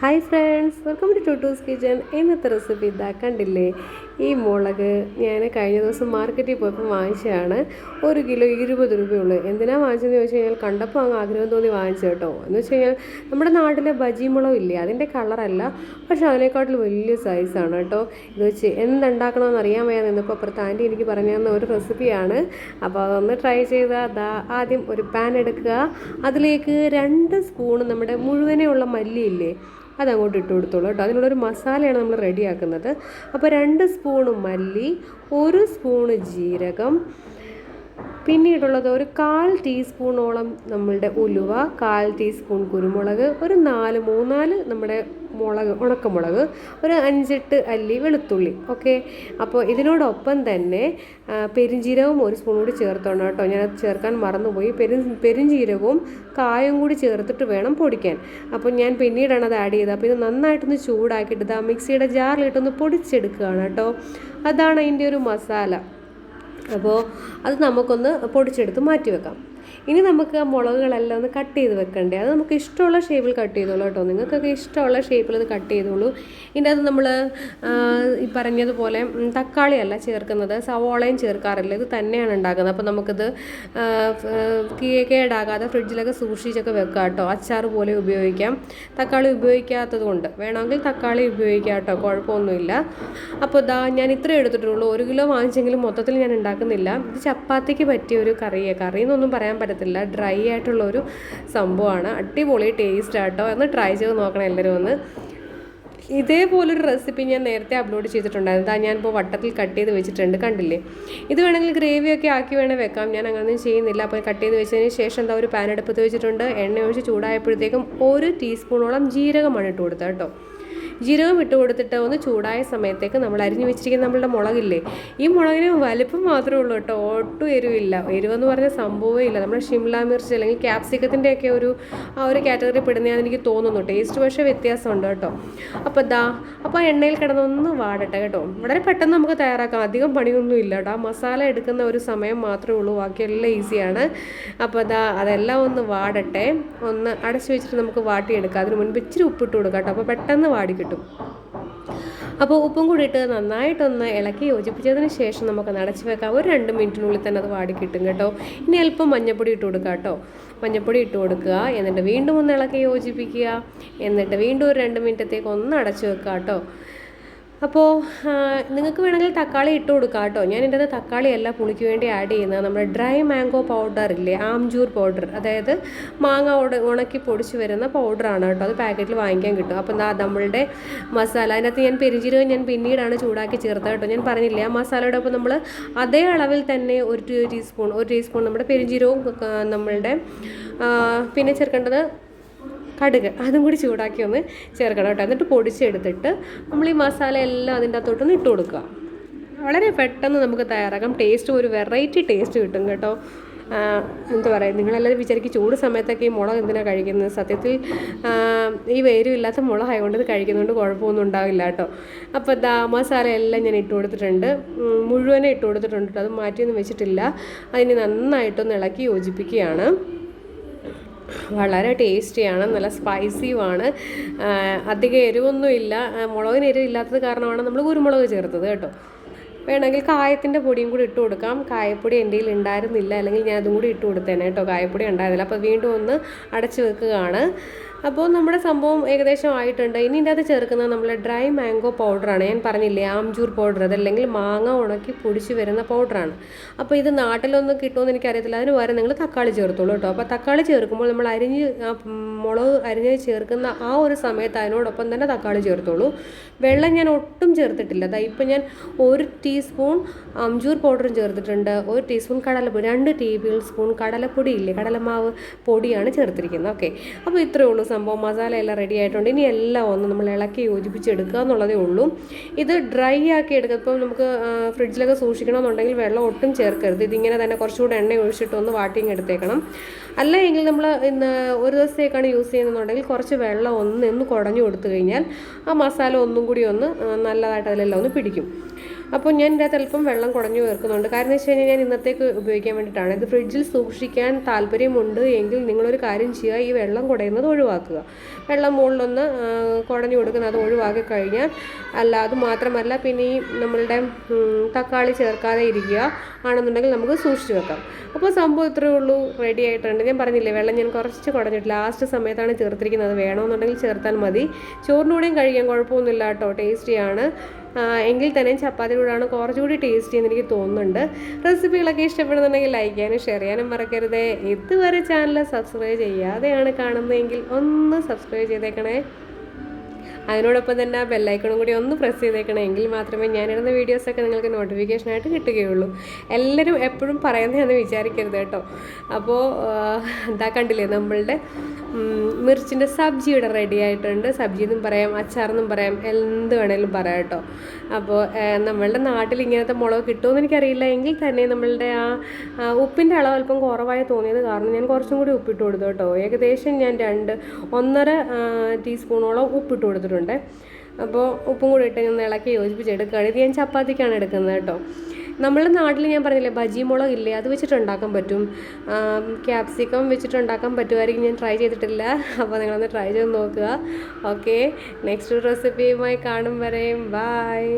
Hi friends welcome to Tuttus kitchen ഇന്നത്തെ recipe ഇതാ കണ്ടില്ലേ? ഈ മുളക് ഞാൻ കഴിഞ്ഞ ദിവസം മാർക്കറ്റിൽ പോയപ്പോൾ വാങ്ങിച്ചതാണ്. ഒരു കിലോ ഇരുപത് രൂപയുള്ളൂ. എന്തിനാണ് വാങ്ങിച്ചതെന്ന് ചോദിച്ചു കഴിഞ്ഞാൽ കണ്ടപ്പോൾ അങ്ങ് ആഗ്രഹം തോന്നി വാങ്ങിച്ചു കേട്ടോ. എന്ന് വെച്ച് കഴിഞ്ഞാൽ നമ്മുടെ നാട്ടിലെ ബജി മുളക് ഇല്ലേ? അതിന്റെ കളറല്ല. പക്ഷേ അതിനേക്കാട്ടിൽ വലിയ സൈസാണ് കേട്ടോ. ഇത് വെച്ച് എന്തുണ്ടാക്കണമെന്ന് അറിയാൻ വയ്യാതെ നിന്നപ്പോൾ അപ്പുറത്ത് ആന്റി എനിക്ക് പറഞ്ഞു തന്ന ഒരു റെസിപ്പിയാണ്. അപ്പോൾ അതൊന്ന് ട്രൈ ചെയ്താൽ അതാ ആദ്യം ഒരു പാൻ എടുക്കുക. അതിലേക്ക് രണ്ട് സ്പൂൺ നമ്മുടെ മുഴുവനെയുള്ള മല്ലിയില്ലേ? അതങ്ങോട്ട് ഇട്ട് കൊടുത്തോളൂ കേട്ടോ. അതിനുള്ളൊരു മസാലയാണ് നമ്മൾ റെഡിയാക്കുന്നത് അപ്പോൾ രണ്ട് സ്പൂണ് മല്ലി ഒരു സ്പൂണ് ജീരകം പിന്നീടുള്ളത് ഒരു കാൽ ടീസ്പൂണോളം നമ്മളുടെ ഉലുവ കാൽ ടീസ്പൂൺ കുരുമുളക് ഒരു നാല് മൂന്നാൽ നമ്മുടെ മുളക് ഉണക്കമുളക് ഒരു അഞ്ചെട്ട് അല്ലി വെളുത്തുള്ളി ഓക്കെ? അപ്പോൾ ഇതിനോടൊപ്പം തന്നെ ആ, ഒരു സ്പൂൺ കൂടി ചേർത്തോണം കേട്ടോ. ഞാനത് ചേർക്കാൻ മറന്നുപോയി. പെരും പെരുംജീരകവും കായും കൂടി ചേർത്തിട്ട് വേണം പൊടിക്കാൻ. അപ്പോൾ ഞാൻ പിന്നീടാണ് അത് ആഡ് ചെയ്തത്. അപ്പോൾ ഇത് നന്നായിട്ടൊന്ന് ചൂടാക്കിയിട്ട് ആ മിക്സിയുടെ ജാറിലിട്ടൊന്ന് പൊടിച്ചെടുക്കുകയാണ് കേട്ടോ. അതാണ് അതിന്റെ ഒരു മസാല. അപ്പോൾ അത് നമുക്കൊന്ന് പൊടിച്ചെടുത്ത് മാറ്റി വെക്കാം ഇനി നമുക്ക് ആ മുളകുകളെല്ലാം ഒന്ന് കട്ട് ചെയ്ത് വെക്കണ്ടേ? അത് നമുക്ക് ഇഷ്ടമുള്ള ഷേപ്പിൽ കട്ട് ചെയ്തോളൂ കേട്ടോ. നിങ്ങൾക്കൊക്കെ ഇഷ്ടമുള്ള ഷേപ്പിൽ അത് കട്ട് ചെയ്തോളൂ. ഇതിന്റെ അത് നമ്മൾ ഈ പറഞ്ഞതുപോലെ തക്കാളിയല്ല ചേർക്കുന്നത് സവോളയും ചേർക്കാറില്ല. ഇത് തന്നെയാണ് ഉണ്ടാക്കുന്നത്. അപ്പോൾ നമുക്കിത് കേടാകാതെ ഫ്രിഡ്ജിലൊക്കെ സൂക്ഷിച്ചൊക്കെ വെക്കാം കേട്ടോ. അച്ചാർ പോലെ ഉപയോഗിക്കാം. തക്കാളി ഉപയോഗിക്കാത്തത് കൊണ്ട്. വേണമെങ്കിൽ തക്കാളി ഉപയോഗിക്കാം കേട്ടോ. കുഴപ്പമൊന്നുമില്ല. അപ്പോൾ ഇതാ ഞാൻ ഇത്രയും എടുത്തിട്ടുള്ളൂ. ഒരു കിലോ വാങ്ങിച്ചെങ്കിലും മൊത്തത്തിൽ ഞാൻ ഉണ്ടാക്കുന്നില്ല. ഇത് ചപ്പാത്തിക്ക് പറ്റിയ ഒരു കറിയാണ് കറി എന്നൊന്നും പറയാൻ പറ്റത്തില്ല. ഡ്രൈ ആയിട്ടുള്ള ഒരു സംഭവമാണ്. അടിപൊളി ടേസ്റ്റ് ആട്ടോ. എന്ന് ട്രൈ ചെയ്ത് നോക്കണം എല്ലാവരും ഒന്ന്. ഇതേപോലൊരു റെസിപ്പി ഞാൻ നേരത്തെ അപ്ലോഡ് ചെയ്തിട്ടുണ്ടായിരുന്നു. അതാ ഞാനിപ്പോൾ വട്ടത്തിൽ കട്ട് ചെയ്ത് വെച്ചിട്ടുണ്ട്. കണ്ടില്ലേ? ഇത് വേണമെങ്കിൽ ഗ്രേവിയൊക്കെ ആക്കി വേണേൽ വെക്കാം. ഞാൻ അങ്ങനെയൊന്നും ചെയ്യുന്നില്ല. അപ്പോൾ കട്ട് ചെയ്ത് വെച്ചതിന് ശേഷം എന്താ ഒരു പാൻ അടുപ്പത്ത് വെച്ചിട്ടുണ്ട്. എണ്ണ ഒഴിച്ച് ചൂടായപ്പോഴത്തേക്കും ഒരു ടീസ്പൂണോളം ജീരകമാണ് ഇട്ട് കൊടുത്തത് കേട്ടോ. ജീരകം ഇട്ട് കൊടുത്തിട്ട് ഒന്ന് ചൂടായ സമയത്തേക്ക് നമ്മൾ അരിഞ്ഞു വെച്ചിരിക്കുന്ന നമ്മളുടെ മുളകില്ലേ ഈ മുളകിന് വലിപ്പം മാത്രമേ ഉള്ളൂ കേട്ടോ. ഒട്ടും എരിവില്ല. എരിവെന്ന് പറഞ്ഞ സംഭവമേ ഇല്ല. നമ്മുടെ ഷിംല മിർച്ച് അല്ലെങ്കിൽ ക്യാപ്സിക്കത്തിന്റെ ഒക്കെ ഒരു ആ ഒരു കാറ്റഗറി പെടുന്നതാണെന്ന് എനിക്ക് തോന്നുന്നു. ടേസ്റ്റ് പക്ഷേ വ്യത്യാസമുണ്ട് കേട്ടോ. അപ്പോൾ ദാ അപ്പോൾ ആ എണ്ണയിൽ കിടന്നൊന്ന് വാടട്ടെ കേട്ടോ. വളരെ പെട്ടെന്ന് നമുക്ക് തയ്യാറാക്കാം. അധികം പണിയൊന്നും ഇല്ല കേട്ടോ. ആ മസാല എടുക്കുന്ന ഒരു സമയം മാത്രമേ ഉള്ളൂ. ബാക്കിയെല്ലാം ഈസിയാണ്. അപ്പോൾ ദാ അതെല്ലാം ഒന്ന് വാടട്ടെ. ഒന്ന് അടച്ചു വെച്ചിട്ട് നമുക്ക് വാട്ടിയെടുക്കാം. അതിന് മുൻപ് ഇച്ചിരി ഉപ്പിട്ട് കൊടുക്കാം കേട്ടോ. അപ്പോൾ പെട്ടെന്ന് വാടി അപ്പോൾ ഉപ്പും കൂടി ഇട്ട് നന്നായിട്ടൊന്ന് ഇളക്കി യോജിപ്പിച്ചതിന് ശേഷം നമുക്ക് അടച്ചു വെക്കാം. ഒരു രണ്ട് മിനിറ്റിനുള്ളിൽ തന്നെ അത് വാടി കിട്ടും കേട്ടോ. ഇനി അല്പം മഞ്ഞപ്പൊടി ഇട്ട് കൊടുക്കുക കേട്ടോ. മഞ്ഞപ്പൊടി ഇട്ട് കൊടുക്കുക. എന്നിട്ട് വീണ്ടും ഒന്ന് ഇളക്കി യോജിപ്പിക്കുക. എന്നിട്ട് വീണ്ടും ഒരു രണ്ട് മിനിറ്റത്തേക്ക് ഒന്ന് അടച്ചു വെക്കുക കേട്ടോ. അപ്പോൾ നിങ്ങൾക്ക് വേണമെങ്കിൽ തക്കാളി ഇട്ട് കൊടുക്കാം കേട്ടോ. ഞാൻ എന്റെ തക്കാളി അല്ല പുളിക്ക് വേണ്ടി ആഡ് ചെയ്യുന്നത്. നമ്മുടെ ഡ്രൈ മാംഗോ പൗഡർ ഇല്ലേ ആംജൂർ പൗഡർ അതായത് മാങ്ങ ഉണക്കി പൊടിച്ച് വരുന്ന പൗഡറാണ് കേട്ടോ. അത് പാക്കറ്റിൽ വാങ്ങിക്കാൻ കിട്ടും. അപ്പോൾ എന്താ നമ്മളുടെ മസാല അതിനകത്ത് ഞാൻ പെരിഞ്ചീരകം ഞാൻ പിന്നീടാണ് ചൂടാക്കി ചേർത്തത് കേട്ടോ. ഞാൻ പറഞ്ഞില്ലേ ആ മസാലയുടെ ഒപ്പം നമ്മൾ അതേ അളവിൽ തന്നെ ഒരു ടീസ്പൂൺ ഒരു ടീസ്പൂൺ നമ്മുടെ പെരിഞ്ചീരവും നമ്മളുടെ പിന്നെ ചേർക്കേണ്ടത് കടുക് അതും കൂടി ചൂടാക്കി ഒന്ന് ചേർക്കണം കേട്ടോ. എന്നിട്ട് പൊടിച്ചെടുത്തിട്ട് നമ്മൾ ഈ മസാല എല്ലാം അതിന്റെ അകത്തോട്ടൊന്ന് ഇട്ട് കൊടുക്കുക. വളരെ പെട്ടെന്ന് നമുക്ക് തയ്യാറാക്കാം. ടേസ്റ്റ് ഒരു വെറൈറ്റി ടേസ്റ്റ് കിട്ടും കേട്ടോ. എന്താ പറയുക നിങ്ങളെല്ലാവരും വിചാരിക്കും ചൂട് സമയത്തൊക്കെ ഈ മുളക് എന്തിനാണ് കഴിക്കുന്നത്? സത്യത്തിൽ ഈ വേരും ഇല്ലാത്ത മുളക് ആയതുകൊണ്ട് ഇത് കഴിക്കുന്നതുകൊണ്ട് കുഴപ്പമൊന്നും ഉണ്ടാവില്ല കേട്ടോ. അപ്പോൾ ദാ മസാല എല്ലാം ഞാൻ ഇട്ട് കൊടുത്തിട്ടുണ്ട്. മുഴുവനെ ഇട്ട് കൊടുത്തിട്ടുണ്ട് അത് മാറ്റിയൊന്നും വെച്ചിട്ടില്ല. അതിന് നന്നായിട്ടൊന്ന് ഇളക്കി യോജിപ്പിക്കുകയാണ്. വളരെ ടേസ്റ്റിയാണ് നല്ല സ്പൈസിയുമാണ്. അധികം എരിവൊന്നുമില്ല. മുളകിന് എരിവില്ലാത്തത് കാരണമാണ് നമ്മൾ കുരുമുളക് ചേർത്തത് കേട്ടോ. വേണമെങ്കിൽ കായത്തിന്റെ പൊടിയും കൂടി ഇട്ട് കൊടുക്കാം. കായപ്പൊടി എന്റെ കയ്യിൽ ഉണ്ടായിരുന്നില്ല. അല്ലെങ്കിൽ ഞാൻ അതും കൂടി ഇട്ട് കൊടുത്തേനെ കേട്ടോ. കായപ്പൊടി ഉണ്ടായിരുന്നില്ല. അപ്പോൾ വീണ്ടും ഒന്ന് അടച്ചു വെക്കുകയാണ്. അപ്പോൾ നമ്മുടെ സംഭവം ഏകദേശം ആയിട്ടുണ്ട്. ഇനി ഇതിന്റെ അത് ചേർക്കുന്നത് നമ്മൾ ഡ്രൈ മാംഗോ പൗഡറാണ്. ഞാൻ പറഞ്ഞില്ലേ ആംജൂർ പൗഡർ അതല്ലെങ്കിൽ മാങ്ങ ഉണക്കി പൊടിച്ച് വരുന്ന പൗഡറാണ്. അപ്പോൾ ഇത് നാട്ടിലൊന്നും കിട്ടുമെന്ന് എനിക്കറിയത്തില്ല. അതിന് പകരം നിങ്ങൾ തക്കാളി ചേർത്തോളൂ കേട്ടോ. അപ്പോൾ തക്കാളി ചേർക്കുമ്പോൾ നമ്മൾ അരിഞ്ഞ് മുളക് അരിഞ്ഞ് ചേർക്കുന്ന ആ ഒരു സമയത്ത് അതിനോടൊപ്പം തന്നെ തക്കാളി ചേർത്തോളൂ. വെള്ളം ഞാൻ ഒട്ടും ചേർത്തിട്ടില്ല. അതാ ഇപ്പം ഞാൻ ഒരു ടീസ്പൂൺ അംജൂർ പൗഡറും ചേർത്തിട്ടുണ്ട്. ഒരു ടീസ്പൂൺ കടലപ്പൊടി രണ്ട് ടേബിൾ സ്പൂൺ കടലപ്പൊടി ഇല്ലേ? കടലമാവ് പൊടിയാണ് ചേർത്തിരിക്കുന്നത്. ഓക്കെ. അപ്പോൾ ഇത്രയേ ഉള്ളൂ സംഭവം മസാല എല്ലാം റെഡി ആയിട്ടുണ്ട്. ഇനി എല്ലാം ഒന്ന് നമ്മൾ ഇളക്കി യോജിപ്പിച്ചെടുക്കുക എന്നുള്ളതേ ഉള്ളൂ. ഇത് ഡ്രൈ ആക്കി എടുക്കുക ഇപ്പം നമുക്ക് ഫ്രിഡ്ജിലൊക്കെ സൂക്ഷിക്കണമെന്നുണ്ടെങ്കിൽ വെള്ളം ഒട്ടും ചേർക്കരുത്. ഇതിങ്ങനെ തന്നെ കുറച്ചുകൂടെ എണ്ണ ഒഴിച്ചിട്ട് ഒന്ന് വാട്ടിങ് എടുത്തേക്കണം. അല്ലെങ്കിൽ നമ്മൾ ഇന്ന് ഒരു ദിവസത്തേക്കാണ് യൂസ് ചെയ്യുന്നതെന്നുണ്ടെങ്കിൽ കുറച്ച് വെള്ളം ഒന്ന് ഒന്ന് കുടഞ്ഞു കൊടുത്തു കഴിഞ്ഞാൽ ആ മസാല ഒന്നും കൂടി ഒന്ന് നല്ലതായിട്ട് അതിലെല്ലാം ഒന്ന് പിടിക്കും. അപ്പോൾ ഞാൻ ഇതിനകത്ത് അല്പം വെള്ളം കുടഞ്ഞു ചേർക്കുന്നുണ്ട് കാരണം വെച്ച് കഴിഞ്ഞാൽ ഞാൻ ഇന്നത്തേക്ക് ഉപയോഗിക്കാൻ വേണ്ടിയിട്ടാണ്. ഇത് ഫ്രിഡ്ജിൽ സൂക്ഷിക്കാൻ താല്പര്യമുണ്ട് എങ്കിൽ നിങ്ങളൊരു കാര്യം ചെയ്യുക. ഈ വെള്ളം കുടയുന്നത് ഒഴിവാക്കുക. വെള്ളം മുകളിലൊന്ന് കുടഞ്ഞു കൊടുക്കുന്നത് അത് ഒഴിവാക്കി കഴിഞ്ഞാൽ അല്ല അത് മാത്രമല്ല പിന്നെ ഈ നമ്മളുടെ തക്കാളി ചേർക്കാതെ ഇരിക്കുക ആണെന്നുണ്ടെങ്കിൽ നമുക്ക് സൂക്ഷിച്ച് വെക്കാം. അപ്പോൾ സംഭവം ഇത്രയേ ഉള്ളൂ. റെഡി ആയിട്ടുണ്ട്. ഞാൻ പറഞ്ഞില്ലേ വെള്ളം ഞാൻ കുറച്ച് കുടഞ്ഞിട്ട് ലാസ്റ്റ് സമയത്താണ് ചേർത്തിരിക്കുന്നത്. വേണമെന്നുണ്ടെങ്കിൽ ചേർത്താൽ മതി. ചോറിന്റെ കൂടെയും കഴിക്കാൻ കുഴപ്പമൊന്നുമില്ല കേട്ടോ. ടേസ്റ്റിയാണ് എങ്കിൽ തന്നെ ചപ്പാത്തി കൂടാണ് കുറച്ചുകൂടി ടേസ്റ്റി എന്ന് എനിക്ക് തോന്നുന്നുണ്ട്. റെസിപ്പികളൊക്കെ ഇഷ്ടപ്പെടുന്നുണ്ടെങ്കിൽ ലൈക്ക് ചെയ്യാനും ഷെയർ ചെയ്യാനും മറക്കരുത്. ഇതുവരെ ചാനൽ സബ്സ്ക്രൈബ് ചെയ്യാതെയാണ് കാണുന്നതെങ്കിൽ ഒന്ന് സബ്സ്ക്രൈബ് ചെയ്തേക്കണേ. അതിനോടൊപ്പം തന്നെ ആ ബെല്ലൈക്കണും കൂടി ഒന്ന് പ്രസ് ചെയ്തേക്കണം. എങ്കിൽ മാത്രമേ ഞാനിടുന്ന വീഡിയോസൊക്കെ നിങ്ങൾക്ക് നോട്ടിഫിക്കേഷനായിട്ട് കിട്ടുകയുള്ളൂ. എല്ലാവരും എപ്പോഴും പറയുന്നതെന്ന് വിചാരിക്കരുത് കേട്ടോ. അപ്പോൾ എന്താ കണ്ടില്ലേ നമ്മളുടെ മിർച്ചിന്റെ സബ്ജി ഇവിടെ റെഡി ആയിട്ടുണ്ട്. സബ്ജി എന്നും പറയാം അച്ചാറെന്നും പറയാം എന്ത് വേണേലും പറയാം കേട്ടോ. അപ്പോൾ നമ്മളുടെ നാട്ടിൽ ഇങ്ങനത്തെ മുളക് കിട്ടുമെന്ന് എനിക്കറിയില്ല. എങ്കിൽ തന്നെ നമ്മളുടെ ആ ഉപ്പിന്റെ അളവ് അല്പം കുറവായി തോന്നിയത് കാരണം ഞാൻ കുറച്ചും കൂടി ഉപ്പിട്ട് കൊടുത്തു കേട്ടോ. ഏകദേശം ഞാൻ രണ്ട് ഒന്നര ടീസ്പൂണോളം ഉപ്പിട്ട് കൊടുത്തിട്ടുണ്ട്. അപ്പോൾ ഉപ്പും കൂടി ഇട്ട് ഞാൻ ഇളക്കി യോജിപ്പിച്ചെടുക്കുകയാണ് ഇത് ഞാൻ ചപ്പാത്തിക്കാണ് എടുക്കുന്നത് കേട്ടോ. നമ്മളുടെ നാട്ടിൽ ഞാൻ പറഞ്ഞില്ലേ ബജി മുളക് ഇല്ലേ അത് വെച്ചിട്ടുണ്ടാക്കാൻ പറ്റും. ക്യാപ്സിക്കം വെച്ചിട്ടുണ്ടാക്കാൻ പറ്റുമായിരിക്കും. ഞാൻ ട്രൈ ചെയ്തിട്ടില്ല. അപ്പോൾ നിങ്ങളൊന്ന് ട്രൈ ചെയ്ത് നോക്കുക. ഓക്കെ നെക്സ്റ്റ് റെസിപ്പിയുമായി കാണും വരെയും ബായ്